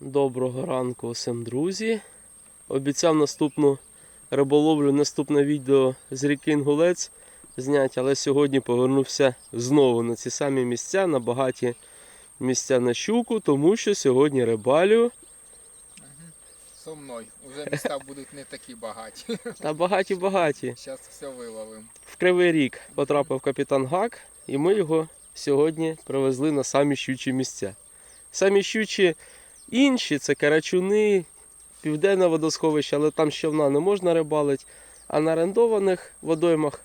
Доброго ранку усім друзі. Обіцяв наступну риболовлю, наступне відео з ріки Інгулець зняти, але сьогодні повернувся знову на ці самі місця, на багаті місця на щуку, тому що сьогодні рибалю Со мною. Уже міста будуть не такі багаті. та багаті-багаті. Зараз все виловимо. В Кривий Ріг потрапив капітан Гак, і ми його сьогодні привезли на самі щучі місця. Самі щучі інші це карачуни, південне водосховище, але там з човна не можна рибалити. А на орендованих водоймах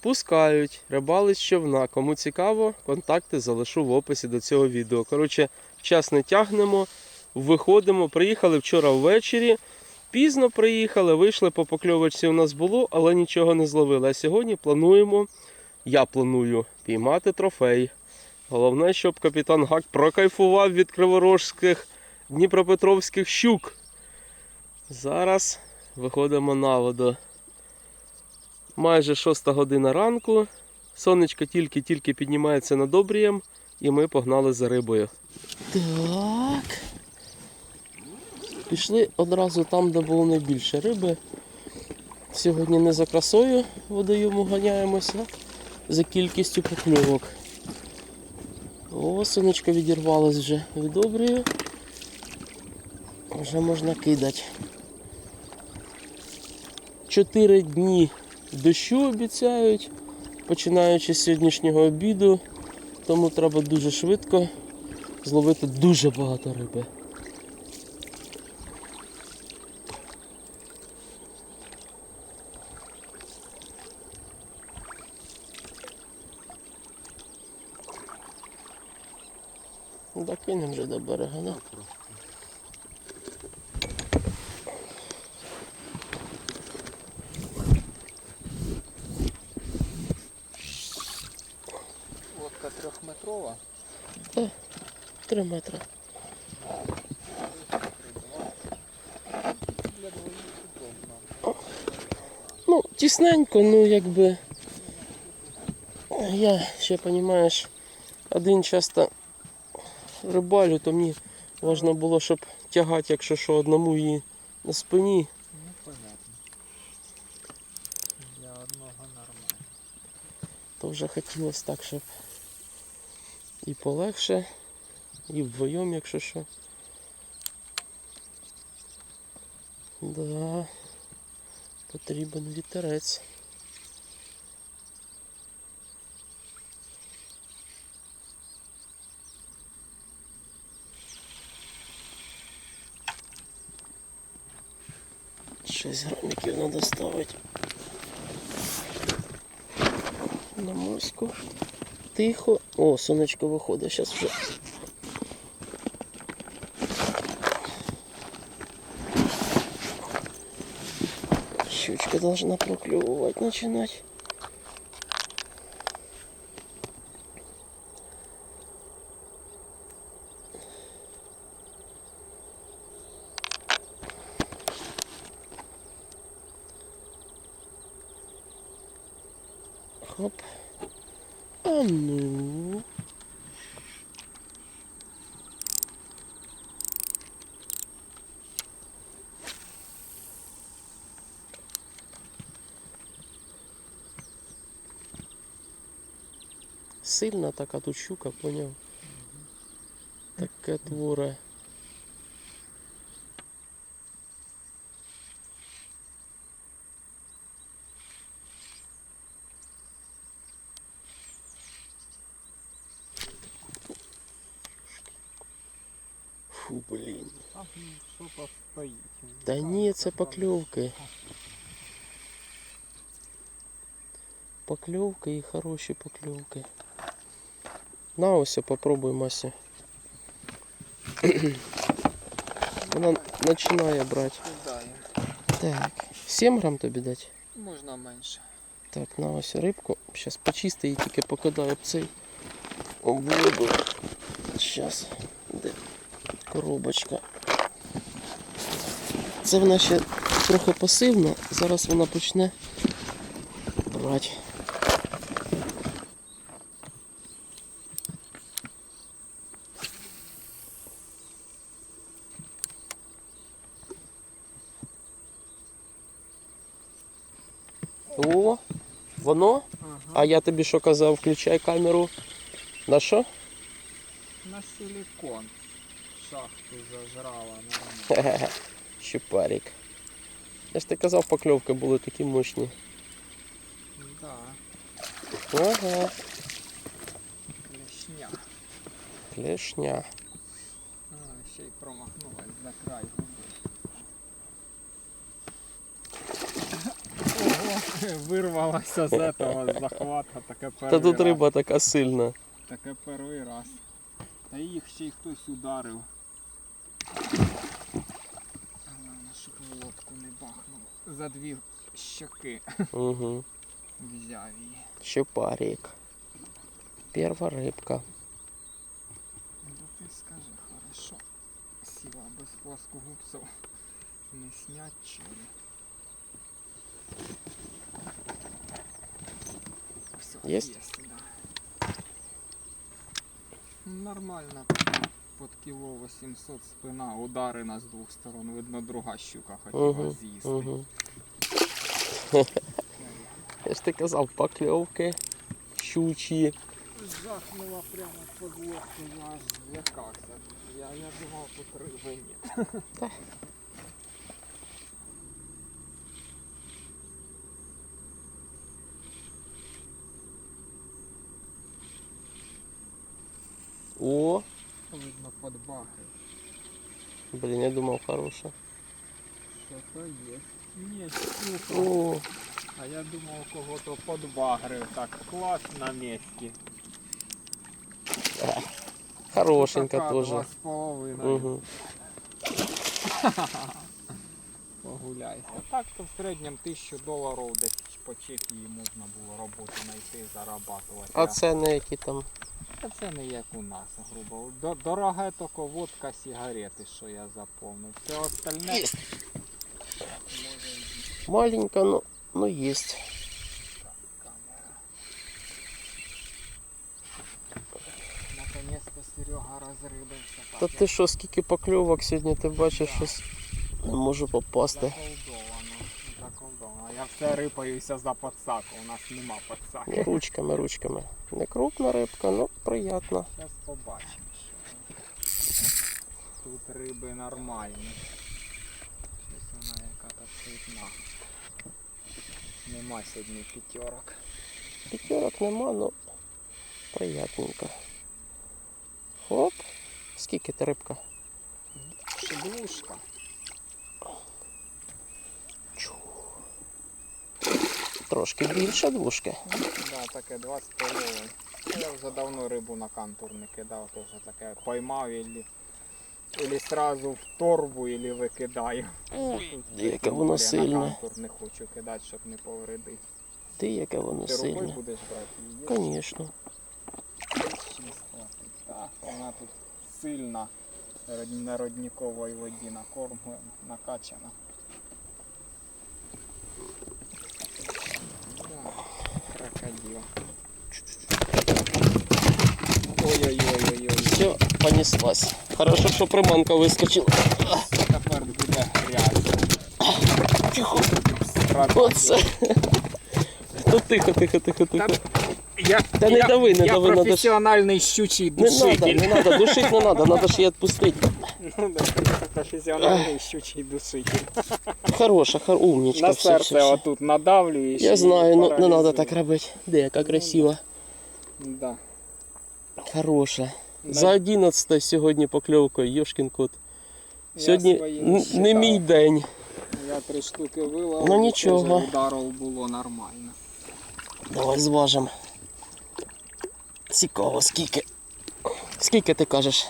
пускають, рибалить з човна. Кому цікаво, контакти залишу в описі до цього відео. Коротше, час не тягнемо, виходимо. Приїхали вчора ввечері. Пізно приїхали, вийшли по покльовочці у нас було, але нічого не зловили. А сьогодні плануємо, я планую піймати трофей. Головне, щоб капітан Гак прокайфував від криворожських дніпропетровських щук. Зараз виходимо на воду. Майже 6 година ранку. Сонечко тільки-тільки піднімається над обрієм, і ми погнали за рибою. Так. Пішли одразу там, де було найбільше риби. Сьогодні не за красою водойому ганяємося, за кількістю покльовок. О, сонечко відірвалось вже від обрію. Вже можна кидати. Чотири дні дощу обіцяють, починаючи з сьогоднішнього обіду, тому треба дуже швидко зловити дуже багато риби. Докинемо вже до берега, да? Лодка трьохметрова. Три метри. Для двоїх удобно. Ну, тісненько, ну якби. Я ще, розумієш, один часто рибалю, то мені важливо було, щоб тягати, якщо що, одному її на спині. Ну, понятно. Для одного нормально. То вже хотілося так, щоб і полегше, і вдвоєм, якщо що. Да, потрібен вітерець. Шість граміків треба ставити. На морську. Тихо. О, сонечко виходить. Зараз вже. Щучка должна проклевывать начинать. Сильна така тут щука, поняв? Таке творе. Фу, блін. А, ну, що постоїть? Та ні, це покльовки. Покльовки і хороші покльовки. На ось попробуй, Мася. Вона починає брати. Так, 7 грам тобі дати? Можна менше. Так, на ось рибку. Зараз почисти і тільки покидаю цей воду. Зараз. Де коробочка. Це вона ще трохи пасивна, зараз вона почне брати. О, воно? Ага. А я тобі що казав, включай камеру. На що? На силикон. Шахту зажрала. нормально. Щупарик. Я ж ти казав, покльовки були такі мощні. Да, Ага, клешня. клешня. А, ще й промахнулась за край губи. Ого, вирвалася з этого захвата, таке перший Та тут раз. риба така сильна. Таке перший раз. Та їх ще й хтось ударив. Головне, щоб в лодку не бахнув. За дві щоки Угу. взяв її. Щупарик. Перша рибка. Ну ти скажи, хорошо. Сіла без плоскогубців. Не снять чи ли? Все, Есть? да. Ну, Нормально. Под кіло 800 спина, ударена з двох сторон. Видно, друга щука хотіла Угу. з'їсти. Угу. Я ж ти казав, покльовки щучі. Жахнула прямо под лодку, я аж злякався. Я, я думав, тут риби ні. О, Видно, подбахи. блін, я думав, хороша. Що-то є. Ні, щука. О, А я думав, кого-то подбагрив. Так, клас на місці. хорошенька Така теж. Два з половиною. Угу. Погуляйся. Так то в середньому тисячу доларів десь по Чехії можна було роботу знайти, зарабатувати. А це не які там. Та це не як у нас, грубо. До- Дороге тільки водка, сигарети, що я заповнив. Все остальне. Маленька, ну, ну есть. Наконец-то Серега розрибився. Та ти що, скільки покльовок сьогодні ти бачиш щось не можу попасти. Я все рипаюся за подсаку, у нас нема подсаки. Ручками, ручками. Не крупна рибка, ну приятно. Зараз побачимо. що Тут риби нормальні. Щось вона яка то ситна. Нема сьогодні п'ятерок. П'ятерок нема, ну приятненько. Хоп. Скільки ти рибка? Шеблушка. Трошки більше двушки. Да, таке два з половиною. Я вже давно рибу на кантур не кидав, теж таке поймав і Или сразу в торбу, или викидаю. Яке воно сильне. На кантур не хочу кидати, щоб не повредити. Ти яке воно Ти рукою сильне. будеш брати? Звісно. Так, вона тут сильна на родниковій воді на корм накачана. Так, крокодил. Ой-ой-ой-ой-ой. Все, понеслась. Хорошо, що приманка вискочила. Тепер буде. Тихо. Оце. Ну тихо, тихо, тихо, тихо. Я, Та не я, дави, не я дави, надо ж- професіональний щучий Не надо, душитель. не надо, душить не надо, надо ж її відпустити. Ну, да, професіональний щучий душитель. Хороша, хор... умничка. На все, серце все, все. отут надавлюєш. Я знаю, ну не надо так робити. Де яка красива. Да. Хороша. На- За 11 сьогодні покльовкою, Йошкін кот. Сьогодні не мій день. Я три штуки вилав. Ну, нічого. Ударів було нормально. Давай зважимо. Цікаво, скільки. Скільки ти кажеш?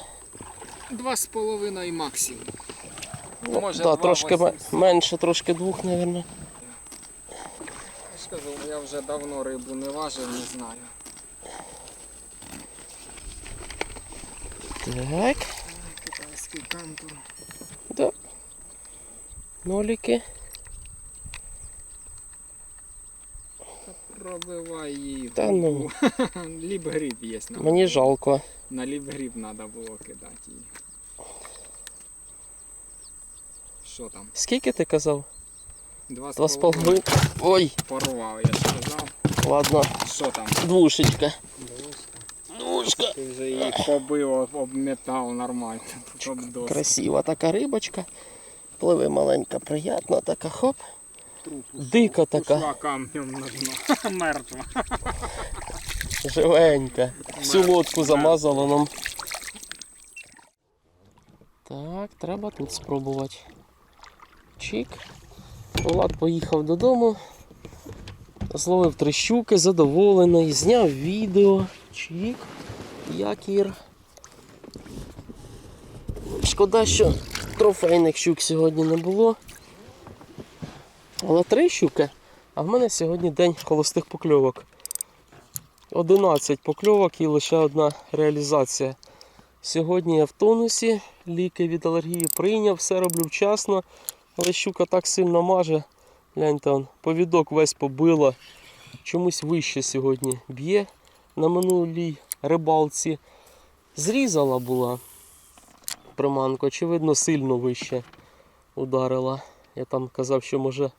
Два з половиною максимум. Ну, Може, да, два трошки 800. менше, трошки двох, мабуть. Я я вже давно рибу не важив, не знаю. Так, Китайський кантур. да. Ноліки. Пробивай її. Та ну. Ліп гриб є. на Мені жалко. На ліп гриб треба було кидати її. Що там? Скільки ти казав? Два, Два з половиною. Ой, Порвав, я сказав. ладно, Що там? двушечка. Двушка. Ти вже її побив об, об метал нормально. Красива така рибочка. Пливе маленька, приятна така, хоп. Дика така, Ушла камнем на дно. Мертва. живенька. Всю лодку замазала нам. Так, треба тут спробувати. Чик. Влад поїхав додому. Зловив три щуки, задоволений, зняв відео. Чик. Якір. Шкода, що трофейних щук сьогодні не було. Але три щуки. А в мене сьогодні день холостих покльовок. 11 покльовок і лише одна реалізація. Сьогодні я в тонусі, ліки від алергії прийняв, все роблю вчасно, але щука так сильно маже. Гляньте, он, повідок весь побила. Чомусь вище сьогодні б'є. На минулій рибалці зрізала була приманку, очевидно, сильно вище ударила. Я там казав, що може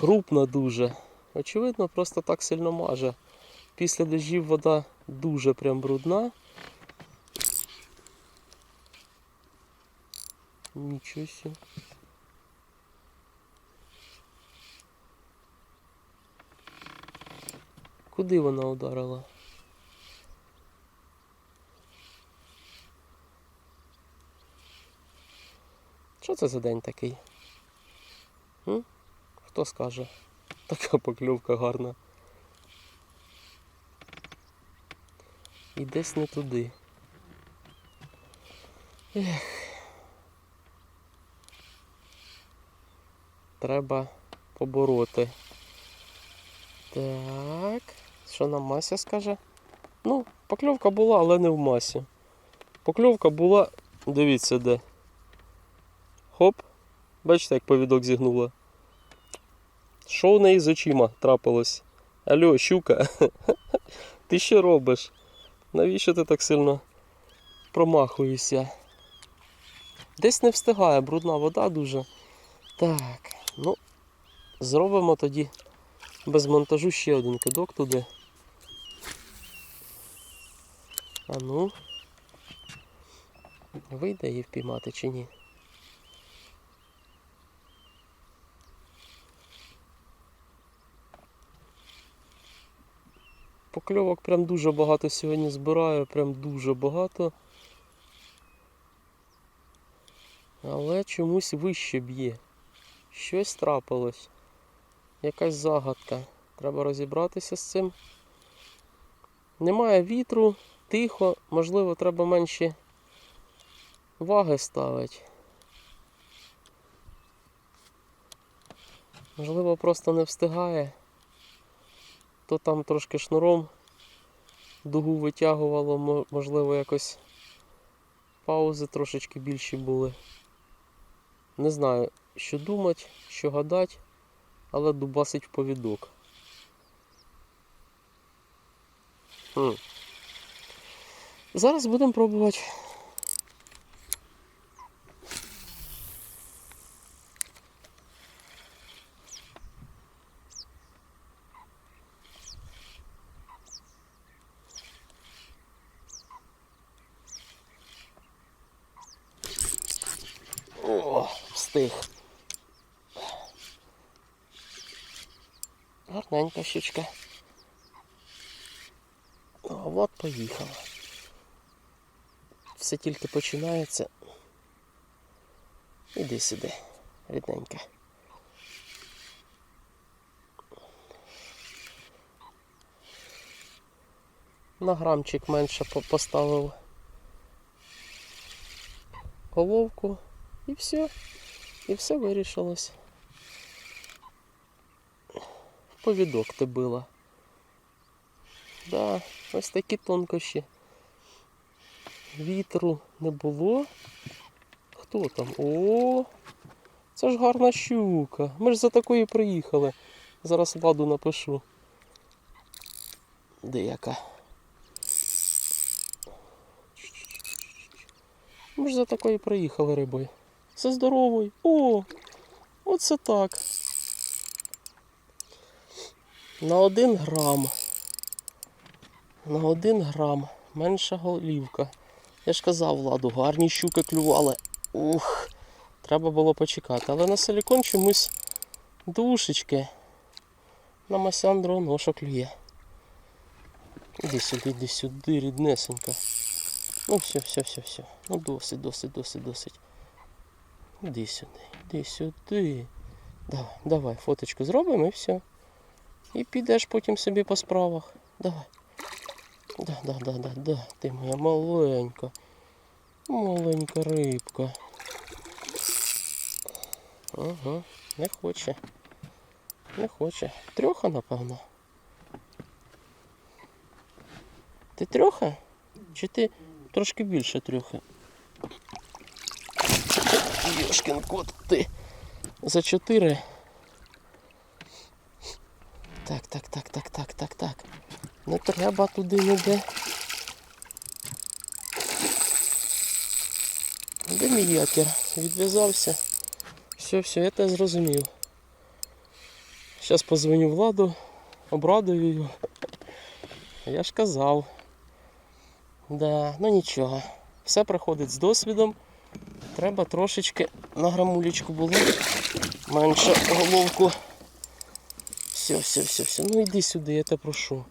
крупна дуже. Очевидно, просто так сильно маже. Після дощів вода дуже прям брудна. Нічого себе. Куди вона ударила? Що це за день такий? М? Хто скаже? Така покльовка гарна. І десь не туди. Ех. Треба побороти. Так. Що нам Мася скаже? Ну, покльовка була, але не в масі. Покльовка була, дивіться де. Хоп. Бачите, як повідок зігнула. Що в неї з очима трапилось? Алло, щука, ти що робиш? Навіщо ти так сильно промахуєшся? Десь не встигає, брудна вода дуже. Так, ну, зробимо тоді без монтажу ще один кидок туди. А ну. Вийде її впіймати чи ні? Покльовок прям дуже багато сьогодні збираю, прям дуже багато. Але чомусь вище б'є. Щось трапилось. Якась загадка. Треба розібратися з цим. Немає вітру, тихо, можливо, треба менші ваги ставити. Можливо, просто не встигає. То там трошки шнуром дугу витягувало, можливо, якось паузи трошечки більші були. Не знаю, що думати, що гадати, але дубасить в повідок. Хм. Зараз будемо пробувати. О, встиг. Гарненька щучка. О, от поїхала. Все тільки починається. Іди сюди, рідненька. На грамчик менше поставив головку і все. І все вирішилось. В повідок ти била. Да, ось такі тонкощі. Вітру не було. Хто там? О, це ж гарна щука. Ми ж за такою приїхали. Зараз ладу напишу. Де яка? Ми ж за такою приїхали рибою. За здоровою. О! Оце так. На один грам. На один грам. Менша голівка. Я ж казав, Владу, гарні щуки клювали. Ух, треба було почекати. Але на силікон чомусь душечки. На масяндру ноша клює. Іди сюди, іди сюди, ріднесенька. Ну все, все, все, все. Ну досить, досить, досить, досить. Іди сюди, іди сюди. Давай, давай, фоточку зробимо і все. І підеш потім собі по справах. Давай. Да, да, да, да, да. Ти моя маленька. Маленька рибка. Ага, не хоче. Не хоче. Трьоха, напевно. Ти трьоха? Чи ти трошки більше трьохи? Йошкін кот, ти за чотири. Так, так, так, так, так, так, так. Не треба туди ніде. Де мій якір? Відв'язався. Все, все, я тебе зрозумів. Зараз позвоню Владу, обрадую його. Я ж казав. Да, ну нічого. Все приходить з досвідом. Треба трошечки на грамулечку було. Менше головку. Все, все, все, все. Ну йди сюди, я тебе прошу.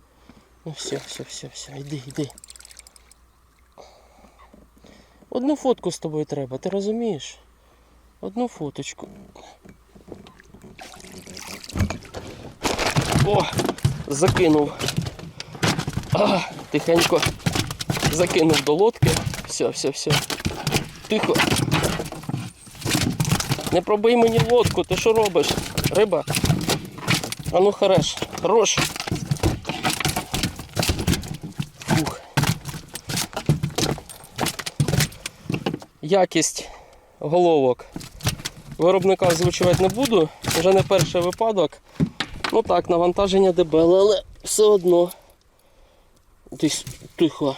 Ну все, все, все, все, йди, йди. Одну фотку з тобою треба, ти розумієш? Одну фоточку. О, закинув. А, тихенько закинув до лодки. Все, все, все. Тихо. Не пробий мені лодку, ти що робиш? Риба? А ну хорош, хорош. Фух. Якість головок. Виробника озвучувати не буду, вже не перший випадок. Ну так, навантаження дебеле, але все одно. Десь тихо.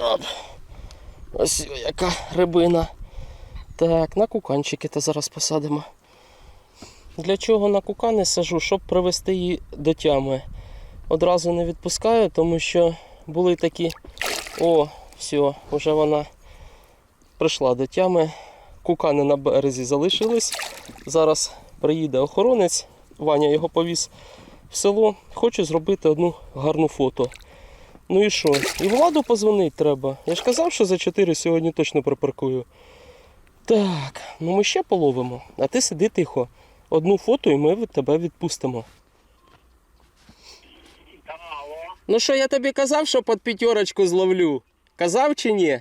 Оп. Ось яка рибина. Так, на куканчики то зараз посадимо. Для чого на кукани сажу? Щоб привести її до тями. Одразу не відпускаю, тому що були такі. О, все, вже вона прийшла до тями. Кукани на березі залишились. Зараз приїде охоронець, Ваня його повіз в село. Хочу зробити одну гарну фото. Ну і що? І владу позвонити треба. Я ж казав, що за 4 сьогодні точно припаркую. Так, ну ми ще половимо, а ти сиди тихо. Одну фото і ми тебе відпустимо. Ну що, я тобі казав, що під п'ятерочку зловлю? Казав чи ні?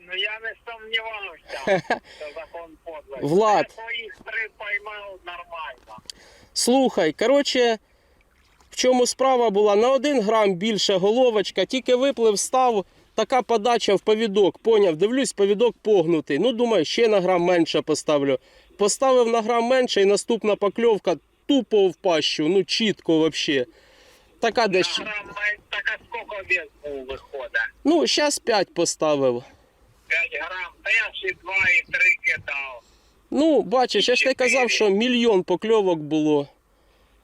Ну я не сумнівався, що закон подлий. Влад. Я своїх три поймав нормально. Слухай, коротше, в чому справа була? На один грам більше головочка, тільки виплив, став, така подача в повідок. Поняв, дивлюсь, повідок погнутий. Ну, думаю, ще на грам менше поставлю. Поставив на грам менше і наступна покльовка тупо в пащу, ну чітко взагалі. Така десь. Грам, так а скільки вес був виходить? Ну, зараз 5 поставив. 5 грам, та я ще 2 і 3 кидав. Ну, бачиш, я ж ти казав, що мільйон покльовок було.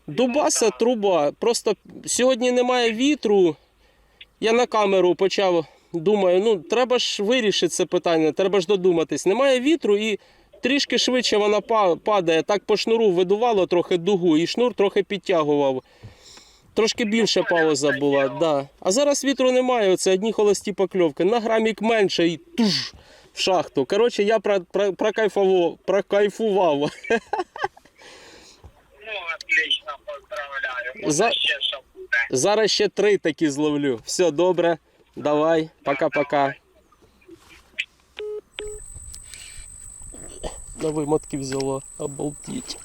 Дубаса труба. Просто сьогодні немає вітру. Я на камеру почав. Думаю, ну треба ж вирішити це питання, треба ж додуматись. Немає вітру і трішки швидше вона падає. Так по шнуру видувало трохи дугу, і шнур трохи підтягував. Трошки більше пауза була. Да. А зараз вітру немає, оце одні холості покльовки. На грамік менше і туж в шахту. Коротше, я про, про, прокайфував. прокайфував. Ну, отлично, поздравляю. За- ще що буде. Зараз ще три такі зловлю. Все добре. Давай, пока-пока. На вимотки взяло, обалдіть.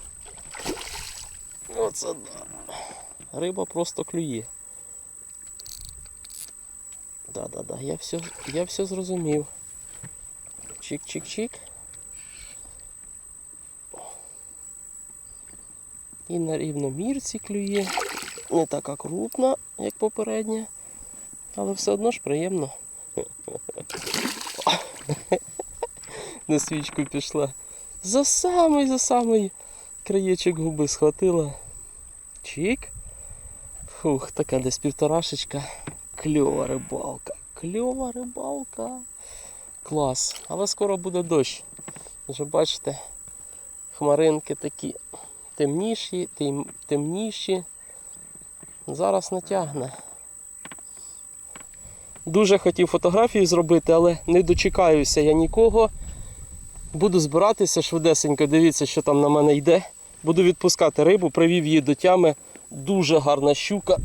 Оце да. Риба просто клює. Да-да-да, я все, я все зрозумів. Чик-чик-чик. І на рівномірці клює. Не така крупна, як попередня, але все одно ж приємно. на свічку пішла. За самий, за самий краєчок губи схватила. Чик. Фух, така десь півторашечка. Кльова рибалка. Кльова рибалка. Клас. Але скоро буде дощ. Вже бачите, хмаринки такі темніші, тем, темніші. Зараз натягне. Дуже хотів фотографію зробити, але не дочекаюся я нікого. Буду збиратися швидесенько, дивіться, що там на мене йде. Буду відпускати рибу, привів її до тями. Дуже гарна щука.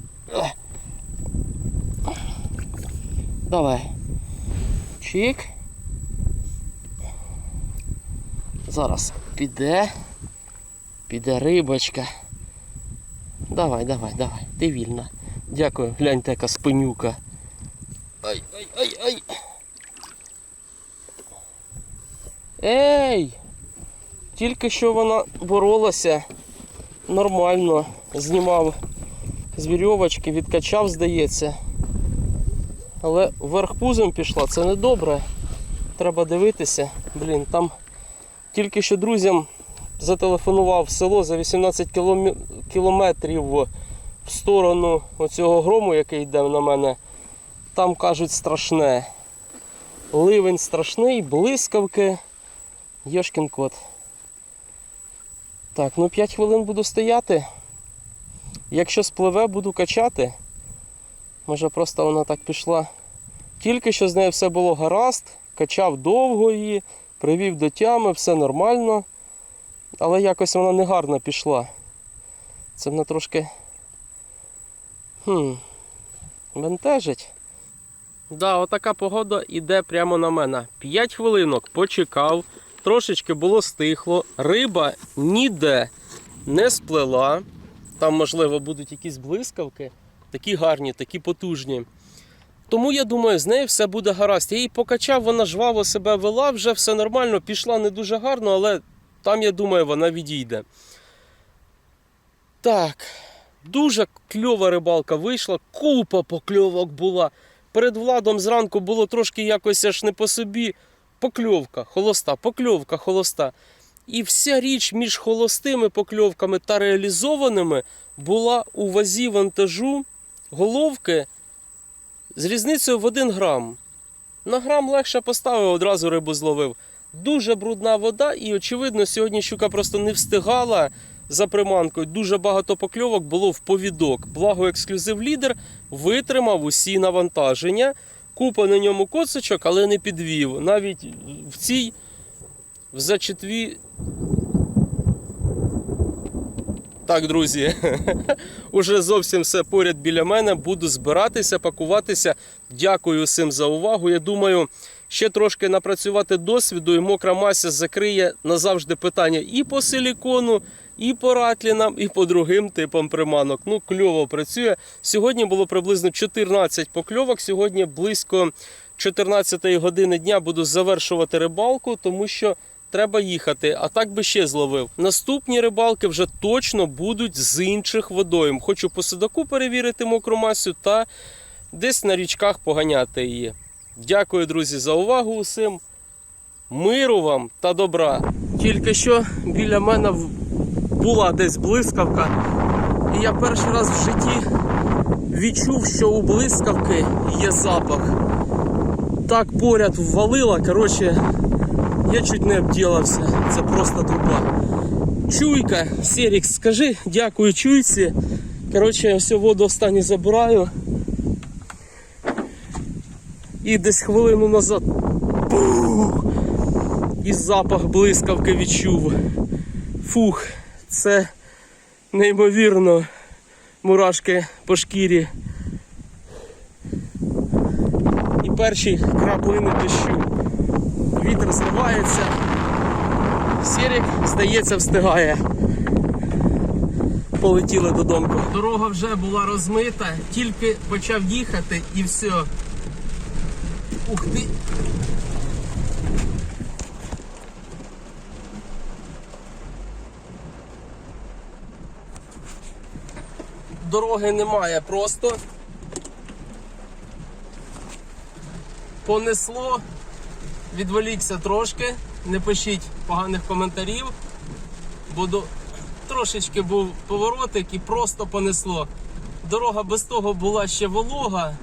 Давай. Чик. Зараз піде. Піде рибочка. Давай, давай, давай, ти вільна. Дякую, гляньте, яка спинюка. Ай, ай, ай, ай. Ей! Тільки що вона боролася нормально. Знімав з вірьовочки, відкачав, здається. Але вверх пузом пішла, це не добре. Треба дивитися. Блін, там тільки що друзям зателефонував село за 18 кіломі- кілометрів в сторону оцього грому, який йде на мене. Там кажуть страшне. Ливень страшний, блискавки. Йошкін кот. Так, ну 5 хвилин буду стояти. Якщо спливе, буду качати. Може просто вона так пішла. Тільки що з нею все було гаразд, качав довго її, привів до тями, все нормально. Але якось вона негарно пішла. Це мене трошки. Хм. Бентежить. Да, отака погода іде прямо на мене. 5 хвилинок почекав, трошечки було стихло, риба ніде не сплела. Там, можливо, будуть якісь блискавки, такі гарні, такі потужні. Тому я думаю, з нею все буде гаразд. Я її покачав, вона жваво себе вела, вже все нормально, пішла не дуже гарно, але там, я думаю, вона відійде. Так, дуже кльова рибалка вийшла, купа покльовок була. Перед владом зранку було трошки якось аж не по собі. Покльовка, холоста, покльовка, холоста. І вся річ між холостими покльовками та реалізованими була у вазі вантажу головки з різницею в 1 грам. На грам легше поставив, одразу рибу зловив. Дуже брудна вода, і, очевидно, сьогодні щука просто не встигала за приманкою. Дуже багато покльовок було в повідок. Благо, ексклюзив лідер витримав усі навантаження. Купа на ньому коцочок, але не підвів. Навіть в цій в зачетві. Так, друзі, уже зовсім все поряд біля мене. Буду збиратися, пакуватися. Дякую всім за увагу. Я думаю, ще трошки напрацювати досвіду, і мокра мася закриє назавжди питання і по силікону, і по ратлінам, і по другим типам приманок. Ну, кльово працює. Сьогодні було приблизно 14 покльовок. Сьогодні близько 14 години дня буду завершувати рибалку, тому що треба їхати. А так би ще зловив. Наступні рибалки вже точно будуть з інших водойм. Хочу по судаку перевірити мокру масю та десь на річках поганяти її. Дякую, друзі, за увагу усім. Миру вам та добра. Тільки що біля мене була десь блискавка, і я перший раз в житті відчув, що у блискавки є запах. Так поряд ввалила, коротше, я чуть не обділився. Це просто труба. Чуйка, Серікс, скажи, дякую чуйці. Коротше, я всю воду останню забираю. І десь хвилину назад. Бух! І запах блискавки відчув. Фух, це неймовірно мурашки по шкірі. І перші краплини дощу. Вітер зривається. Сірік, здається, встигає. Полетіли додому. Дорога вже була розмита, тільки почав їхати і все. Ух ти! Дороги немає просто. Понесло, відволікся трошки. не пишіть поганих коментарів. Буду трошечки був поворотик і просто понесло. Дорога без того була ще волога,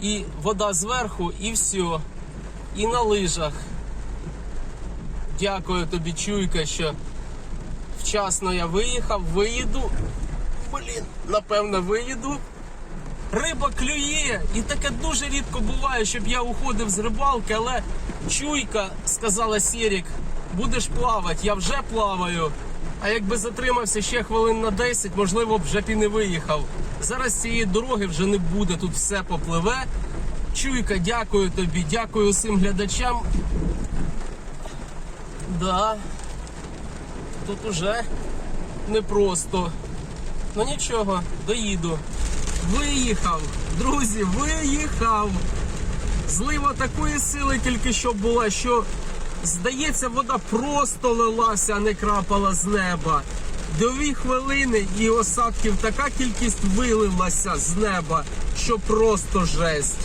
і вода зверху, і все. І на лижах. Дякую тобі, чуйка, що вчасно я виїхав, виїду. Блін, напевно, виїду. Риба клює, і таке дуже рідко буває, щоб я уходив з рибалки, але чуйка сказала Сірік, будеш плавати, я вже плаваю. А якби затримався ще хвилин на 10, можливо, б вже б і не виїхав. Зараз цієї дороги вже не буде, тут все попливе. Чуйка, дякую тобі, дякую усім глядачам. Да, тут уже непросто. Ну нічого, доїду. Виїхав, друзі, виїхав. Злива такої сили тільки що була, що здається, вода просто лилася, а не крапала з неба. Дві хвилини і осадків така кількість вилилася з неба, що просто жесть.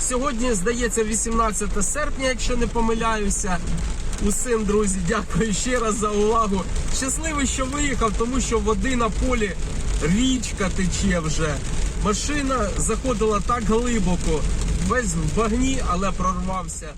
Сьогодні, здається, 18 серпня, якщо не помиляюся. Усім, друзі, дякую ще раз за увагу. Щасливий, що виїхав, тому що води на полі річка тече вже. Машина заходила так глибоко, весь в багні, але прорвався.